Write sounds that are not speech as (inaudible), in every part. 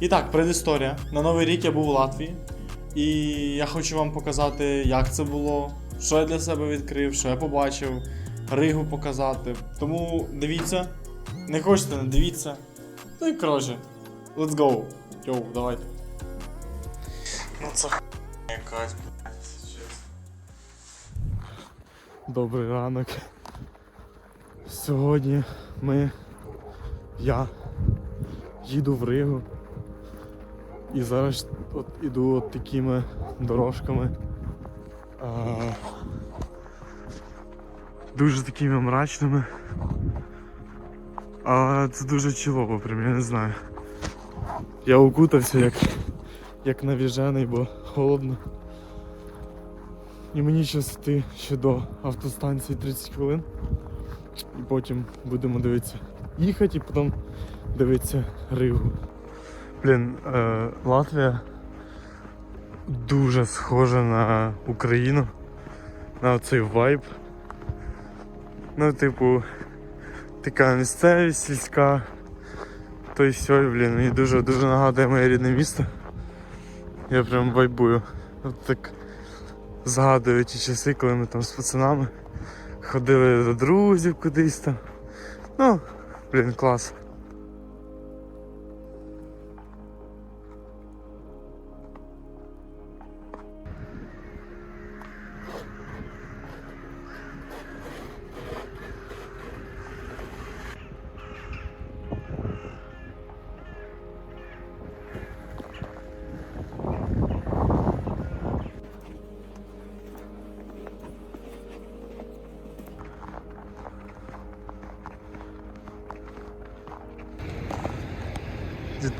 І так, предісторія. На Новий рік я був в Латвії, і я хочу вам показати, як це було, що я для себе відкрив, що я побачив, Ригу показати. Тому дивіться. Не хочете, не дивіться. Ну і коротше, let's go. Йоу, давайте. Ну це х** якась, блядь, чесно. Добрий ранок. Сьогодні ми. Я їду в Ригу. І зараз от іду от такими дорожками. А, дуже такими мрачними. Але це дуже чілово, прям я не знаю. Я укутався як, як навіжений, бо холодно. І мені зараз йти ще до автостанції 30 хвилин. І потім будемо дивитися їхати і потім дивитися Ригу. Блін, е, Латвія дуже схожа на Україну, на цей вайб. Ну, типу, така місцевість сільська. То й все, блін, мені дуже дуже нагадує моє рідне місто. Я прям вайбую. От так згадую ті часи, коли ми там з пацанами ходили до друзів кудись там. Ну, блін, клас.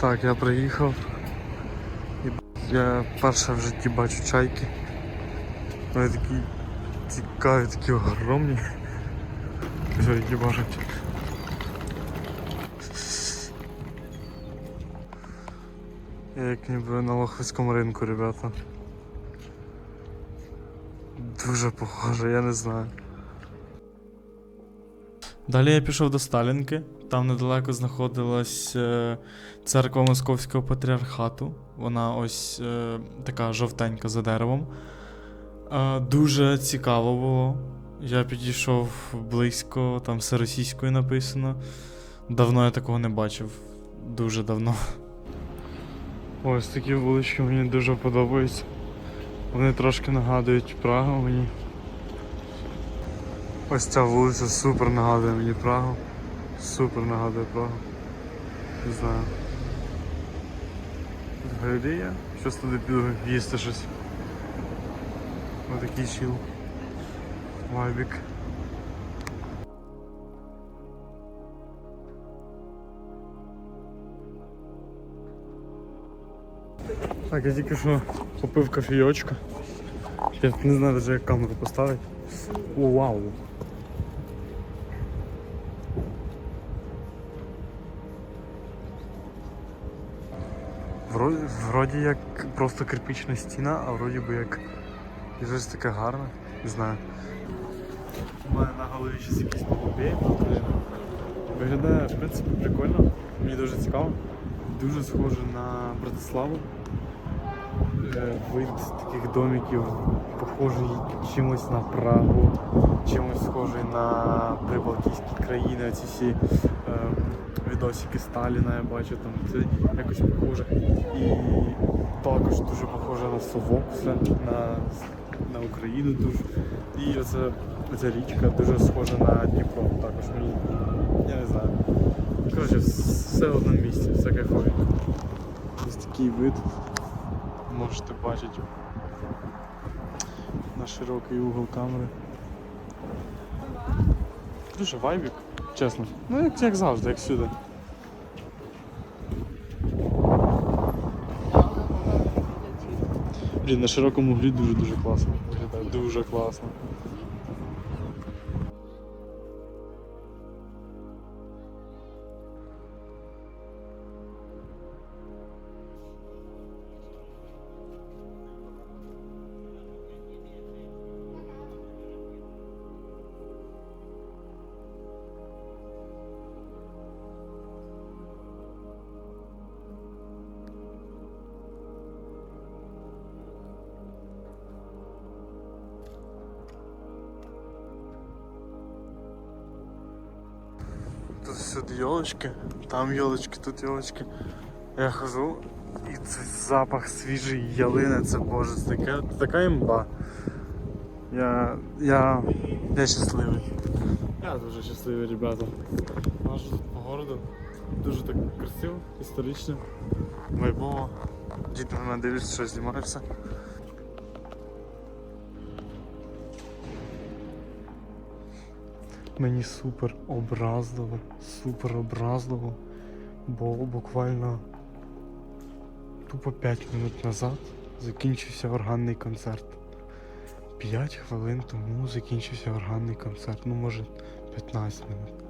Так, я приїхав. І я перше в житті бачу чайки. Вони такі цікаві, такі огромні. Що які бажать. Я як ніби на Лохвицькому ринку, ребята. Дуже похоже, я не знаю. Далі я пішов до Сталінки. Там недалеко знаходилась е, церква Московського патріархату. Вона ось е, така жовтенька за деревом. Е, дуже цікаво було. Я підійшов близько, там все російською написано. Давно я такого не бачив. Дуже давно. Ось такі вулички мені дуже подобаються. Вони трошки нагадують Прагу мені. Ось ця вулиця супер нагадує мені Прагу. Супер нагадує Прагу. Не знаю. Галерея. Щось туди піду їсти щось. Ось такий чіл. Вайбік. Так, я тільки що купив кофійочка. Я не знаю навіть як камеру поставити. Вау! Вроді, вроді як просто кирпична стіна, а вроді би як щось таке гарне, не знаю. У мене на голові щось якийсь голубей. Виглядає, в принципі, прикольно. Мені дуже цікаво. Дуже схоже на Братиславу. Е, Вид таких домиків похожий чимось на Прагу, чимось схожий на прибалтійські країни, ці всі е, відосики Сталіна я бачу, там це якось похоже. І також дуже похоже на совок, все, на, на Україну дуже. І оце, оця річка дуже схожа на Дніпро. Також мені, я не знаю. Коротше, все в одному місці, все кайфове. Ось такий вид можете бачити на широкий угол камери. Дуже вайбік, чесно. Ну як, як завжди, як сюди. Блін, на широкому грі дуже-дуже класно. Дуже класно. Всюди йолочки, там йолочки, тут йолочки. Я хожу, і цей запах свіжої ялини, це боже, це таке, така імба. Я. я. я щасливий. Я дуже щасливий, ребята. Наш по городу. Дуже так красиво, історично, вайбово. Діти на мене дивляться, що я Мені супер образливо, супер образливо, бо буквально тупо 5 минут назад закінчився органний концерт. 5 хвилин тому закінчився органний концерт, ну може 15 минут.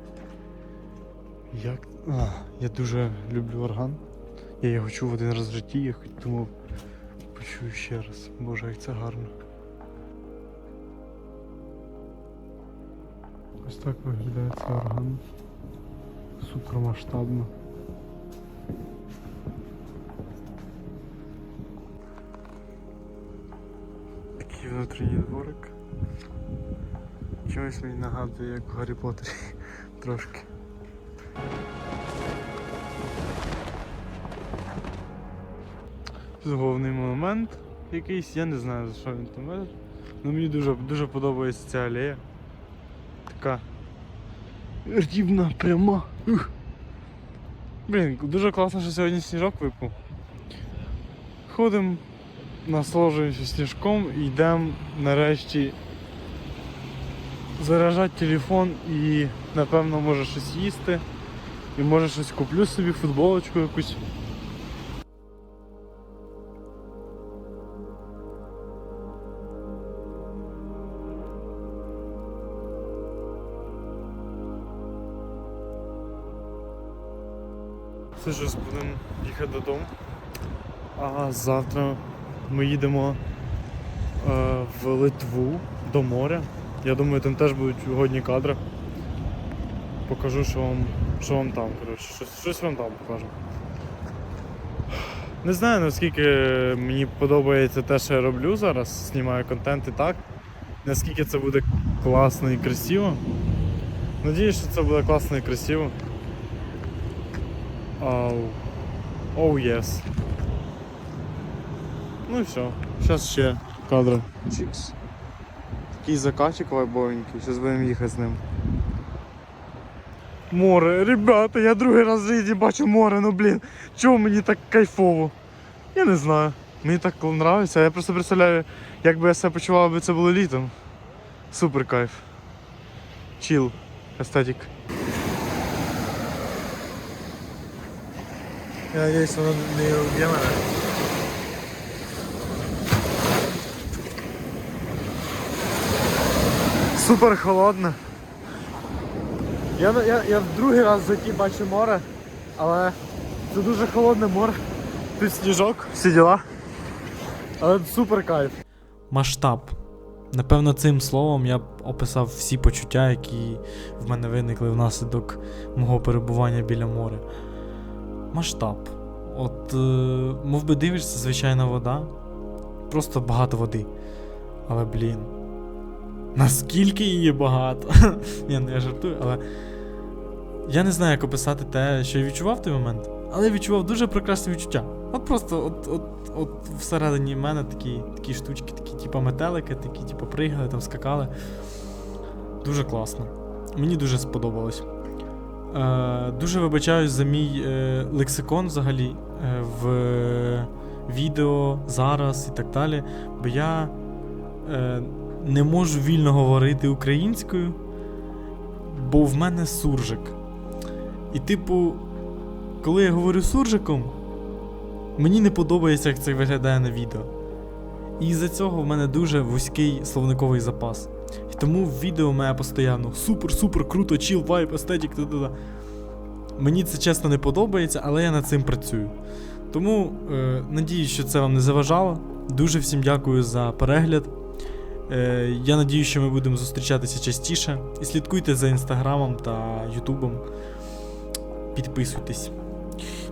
Як. А, я дуже люблю орган. Я його чув один раз в житті, я думав, почую ще раз. Боже, як це гарно. Ось так виглядає цей орган. Супер масштабно. Такий внутрішній дворик. Чомусь мені нагадує, як в Гаррі Поттері (laughs) трошки. Тут головний монумент якийсь, я не знаю за що він там. є. Ну мені дуже, дуже подобається ця алея. Така рівна, пряма. Ух. Блін, дуже класно, що сьогодні сніжок випав. Ходимо, насолоджуємося сніжком і йдемо нарешті заряджати телефон і напевно може щось їсти. І може щось куплю собі, футболочку якусь. Це зараз будемо їхати додому. А завтра ми їдемо е, в Литву до моря. Я думаю, там теж будуть годні кадри. Покажу, що вам, що вам там. Коротше, щось, щось вам там покажу. Не знаю наскільки мені подобається те, що я роблю зараз, знімаю контент і так. Наскільки це буде класно і красиво. Надіюсь, що це буде класно і красиво. Оу. Оу, єс. Ну і все. Зараз ще кадри. Чікс. Такий закатчик вайбовенький, зараз будемо їхати з ним. Море, ребята, я другий раз в житті бачу море, ну блін, чого мені так кайфово? Я не знаю. Мені так подобається. Я просто представляю, як би я себе почував, аби це було літом. Супер кайф. Чіл. Естетик. Я надіюсь, воно не мене. Супер холодно. Я, я, я в другий раз в житті бачу море, але це дуже холодне море. Тут сніжок, всі діла. Але супер кайф. Масштаб. Напевно, цим словом я б описав всі почуття, які в мене виникли внаслідок мого перебування біля моря. Масштаб. От, е, мов би дивишся, звичайна вода. Просто багато води. Але, блін. Наскільки її багато? (laughs) Ні, ну я жартую, але. Я не знаю, як описати те, що я відчував в той момент, але я відчував дуже прекрасне відчуття. От просто от, от, от всередині мене такі, такі штучки, такі, типу метелики, такі, типу, пригали, там скакали. Дуже класно. Мені дуже сподобалось. Е, дуже вибачаюсь за мій е, лексикон взагалі е, в відео зараз і так далі. Бо я е, не можу вільно говорити українською, бо в мене суржик. І, типу, коли я говорю суржиком, мені не подобається, як це виглядає на відео. І із-за цього в мене дуже вузький словниковий запас. І тому відео мене постійно супер-супер круто, чіл, вайб, естетик, та-та-та. Мені це чесно не подобається, але я над цим працюю. Тому е, надіюсь, що це вам не заважало. Дуже всім дякую за перегляд. Е, я надію, що ми будемо зустрічатися частіше. І слідкуйте за інстаграмом та ютубом. Підписуйтесь.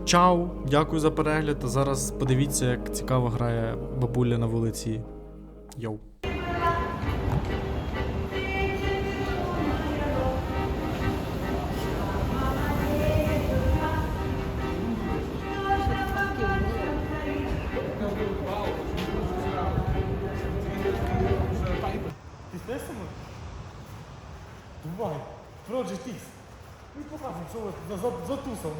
Чао! Дякую за перегляд. А зараз подивіться, як цікаво грає бабуля на вулиці. Йоу. Затусав